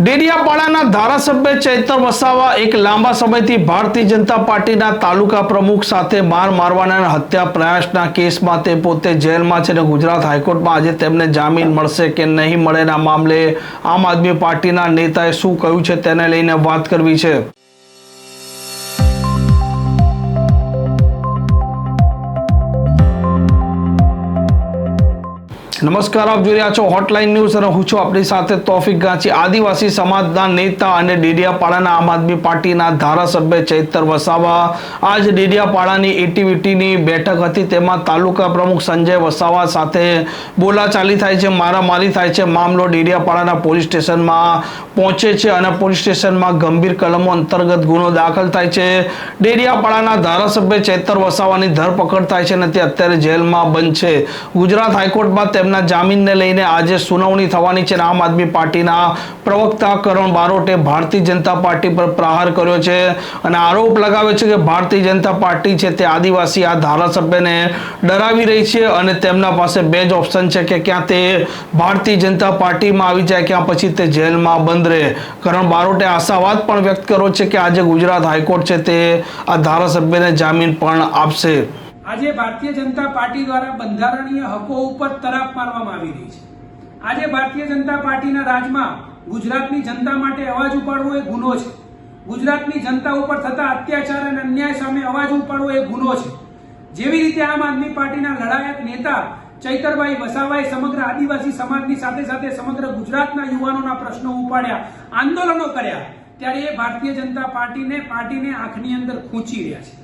ડેડિયાપાડાના ધારાસભ્ય ચૈતર વસાવા એક લાંબા સમયથી ભારતીય જનતા પાર્ટીના તાલુકા પ્રમુખ સાથે માર મારવાના હત્યા પ્રયાસના કેસમાં તે પોતે જેલમાં છે અને ગુજરાત હાઈકોર્ટમાં આજે તેમને જામીન મળશે કે નહીં મળેના મામલે આમ આદમી પાર્ટીના નેતાએ શું કહ્યું છે તેને લઈને વાત કરવી છે. નમસ્કાર, આપ જોઈ રહ્યા છો હોટલાઇન ન્યૂઝ અને હું છું આપણી સાથે તોફિક ગાંચી. આદિવાસી સમાજના નેતા અને ડેડિયાપાડાના આમ આદમી પાર્ટીના ધારાસભ્ય ચૈતર વસાવા આજ ડેડિયાપાડાની એટીવીટીની બેઠક હતી. તેમાં તાલુકા પ્રમુખ સંજય વસાવા સાથે બોલાચાલી થાય છે, મારામારી થાય છે. મામલો ડેડિયાપાડાના પોલીસ સ્ટેશનમાં પહોંચે છે અને પોલીસ સ્ટેશનમાં ગંભીર કલમો અંતર્ગત ગુનો દાખલ થાય છે. ડેડિયાપાડાના ધારાસભ્ય ચૈતર વસાવાની ધરપકડ થાય છે અને તે અત્યારે જેલમાં બંધ છે. ગુજરાત હાઈકોર્ટમાં તેમના જામીનને લઈને આજે સુનાવણી થવાની છે આમ આદમી પાર્ટીના પ્રવક્તા કરણ બારોટે ભારતીય જનતા પાર્ટી પર પ્રહાર કર્યો છે અને આરોપ લગાવ્યો છે કે ભારતીય જનતા પાર્ટી છે તે આદિવાસી આ ધારાસભ્યને ડરાવી રહી છે અને તેમના પાસે બે જ ઓપ્શન છે કે ક્યાં તે ભારતીય જનતા પાર્ટીમાં આવી જાય, ક્યાં પછી તે જેલમાં બંધ રહે. કરણ બારોટે આશાવાદ પણ વ્યક્ત કર્યો છે કે આજે ગુજરાત હાઈકોર્ટ છે તે આ ધારાસભ્યને જામીન પણ આપશે. આજે ભારતીય જનતા પાર્ટી દ્વારા બંધારણીય હકો ઉપર તરાપ મારવામાં આવી રહી છે. આજે ભારતીય જનતા પાર્ટીના રાજમાં ગુજરાતની જનતા માટે અવાજ ઉપાડવો એ ગુનો છે. ગુજરાતની જનતા ઉપર થતા અત્યાચાર અને અન્યાય સામે અવાજ ઉપાડવો એ ગુનો છે. જેવી રીતે આમ આદમી પાર્ટીના લડાયક નેતા ચૈતરભાઈ વસાવાએ સમગ્ર આદિવાસી સમાજની સાથે સાથે સમગ્ર ગુજરાતના યુવાનોના પ્રશ્નો ઉપાડ્યા, આંદોલનો કર્યા, ત્યારે એ ભારતીય જનતા પાર્ટીને પાર્ટીને આંખની અંદર ખૂંચી રહ્યા છે.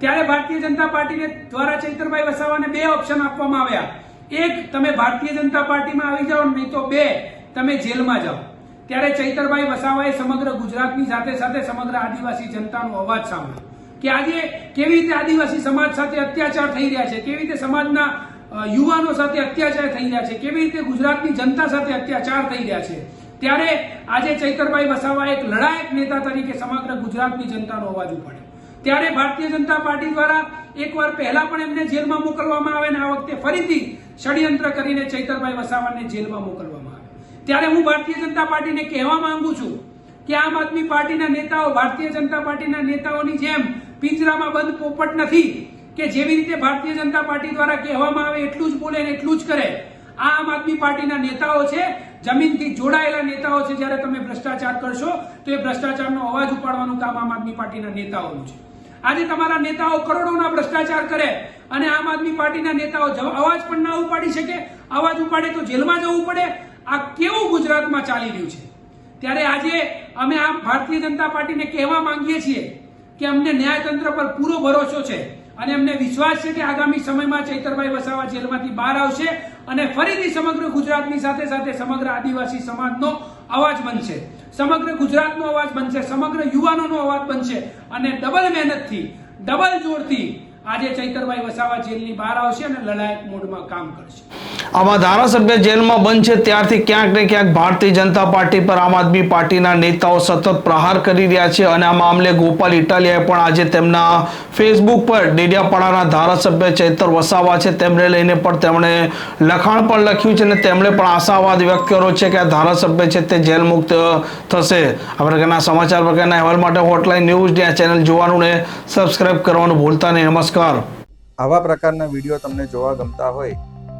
ત્યારે ભારતીય જનતા પાર્ટીને દ્વારા ચૈતરભાઈ વસાવાને બે ઓપ્શન આપવામાં આવ્યા. એક, તમે ભારતીય જનતા પાર્ટીમાં આવી જાઓ નહીં તો બે, તમે જેલમાં જાઓ. ત્યારે ચૈતરભાઈ વસાવાએ સમગ્ર ગુજરાતની સાથે સાથે સમગ્ર આદિવાસી જનતાનો અવાજ સાંભળ્યો કે આજે કેવી રીતે આદિવાસી સમાજ સાથે અત્યાચાર થઈ રહ્યા છે, કેવી રીતે સમાજના યુવાનો સાથે અત્યાચાર થઈ રહ્યા છે, કેવી રીતે ગુજરાતની જનતા સાથે અત્યાચાર થઈ રહ્યા છે. ત્યારે આજે ચૈતરભાઈ વસાવા એક લડાયક નેતા તરીકે સમગ્ર ગુજરાતની જનતાનો અવાજ ઉપાડ્યો. ત્યારે ભારતીય જનતા પાર્ટી દ્વારા એકવાર પહેલા પણ એમને જેલમાં મોકલવામાં આવે ને આ વખતે ફરીથી ષડયંત્ર કરીને ચૈતરભાઈ વસાવાને જેલમાં મોકલવામાં આવે. ત્યારે હું ભારતીય જનતા પાર્ટીને કહેવા માંગુ છું કે આમ આદમી પાર્ટીના નેતાઓ, ભારતીય જનતા પાર્ટીના નેતાઓની જેમ પિંજરામાં બંધ પોપટ નથી કે જેવી રીતે ભારતીય જનતા પાર્ટી દ્વારા કહેવામાં આવે એટલું જ બોલે ને એટલું જ કરે, આ આમ આદમી પાર્ટીના નેતાઓ છે, જમીનથી જોડાયેલા નેતાઓ છે. જ્યારે તમે ભ્રષ્ટાચાર કરશો તો એ ભ્રષ્ટાચારનો અવાજ ઉપાડવાનું કામ આમ આદમી પાર્ટીના નેતાઓનું છે. આજે તમારા નેતાઓ કરોડોના ભ્રષ્ટાચાર કરે અને આમ આદમી પાર્ટીના નેતાઓ અવાજ પણ ના ઉપાડી શકે, અવાજ ઉપાડે તો જેલમાં જવું પડે. આ કેવું ગુજરાતમાં ચાલી રહ્યું છે? ત્યારે આજે અમે આ ભારતીય જનતા પાર્ટીને કહેવા માંગીએ છીએ કે અમને ન્યાયતંત્ર પર પૂરો ભરોસો છે અને અમને વિશ્વાસ છે કે આગામી સમયમાં ચૈતરભાઈ વસાવા જેલમાંથી બહાર આવશે અને ફરીથી સમગ્ર ગુજરાતની સાથે સાથે સમગ્ર આદિવાસી સમાજનો અવાજ બનશે. સમગ્ર ગુજરાતનો અવાજ બનશે, સમગ્ર યુવાનોનો અવાજ બનશે અને ડબલ મહેનતથી ડબલ જોરથી આજે ચૈતરભાઈ વસાવા જેલની બહાર આવશે અને લડાયક મોડમાં કામ કરશે. આમાં ધારાસભ્ય જેલમાં બંધ છે. ત્યારથી ક્યાંક ને ક્યાંક ભારતીય જનતા પાર્ટી પર આમ આદમી પાર્ટીના નેતાઓ સતત પ્રહાર કરી રહ્યા છે અને આ મામલે ગોપાલ ઇટાલિયાએ પણ આજે તેમના ફેસબુક પર ડેડિયાપાડાના ધારાસભ્ય ચૈતર વસાવા છે. તેમને લઈને પણ તેમણે લખાણ પણ લખ્યું છે અને તેમણે પણ આશાવાદ વ્યક્ત કર્યો છે કે આ ધારાસભ્ય છે તે જેલ મુક્ત થશે. આ પ્રકારના સમાચાર પ્રકારના અહેવાલ માટે હોટલાઇન ન્યૂઝ આ ચેનલ જોવાનું ને સબસ્ક્રાઇબ કરવાનું ભૂલતા નહીં. નમસ્કાર. આવા પ્રકારના વીડિયો તમને જોવા ગમતા હોય